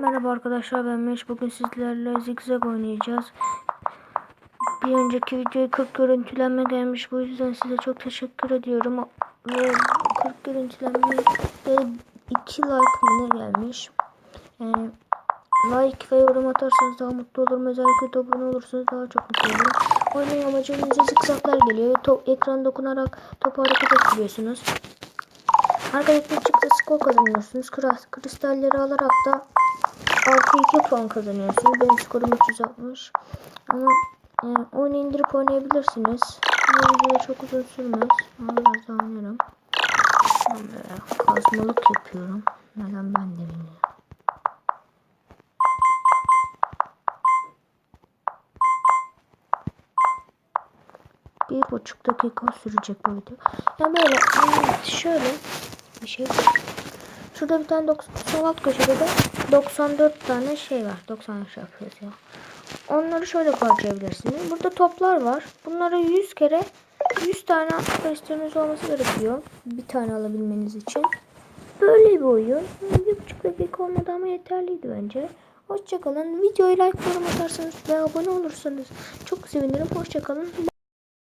Merhaba arkadaşlar ben Meş. Bugün sizlerle zigzag oynayacağız. Bir önceki videoya 40 görüntülenme gelmiş. Bu yüzden size çok teşekkür ediyorum. Ve 40 görüntülenme ve 2 like ne gelmiş. Yani like ve yorum atarsanız daha mutlu olurum. Özellikle abone olursanız daha çok mutlu olurum. Oyunun amacı önünüze zigzaglar geliyor. Top, ekran dokunarak topu hareket ettiriyorsunuz. Arkadaşlar çıktı skor kazanıyorsunuz. Kristalleri alarak da artı 2 puan kazanıyorsunuz. Benim skorum 360. Ama e, oyunu indirip oynayabilirsiniz. Bu video çok uzun sürmez. Ama biraz daha oynarım. Böyle kazmalık yapıyorum. Neden ben de bilmiyorum. Bir buçuk dakika sürecek bu video. Ya böyle evet, şöyle bir şey. Şurada bir tane 90, sol alt köşede de 94 tane şey var. 90 şey yapıyoruz ya. Onları şöyle parçalayabilirsiniz. Burada toplar var. Bunları 100 kere 100 tane atıştırınız olması gerekiyor. Bir tane alabilmeniz için. Böyle bir oyun. Bir buçuk dakika olmadı ama yeterliydi bence. Hoşçakalın. Videoyu like yorum atarsanız ve abone olursanız çok sevinirim. Hoşçakalın.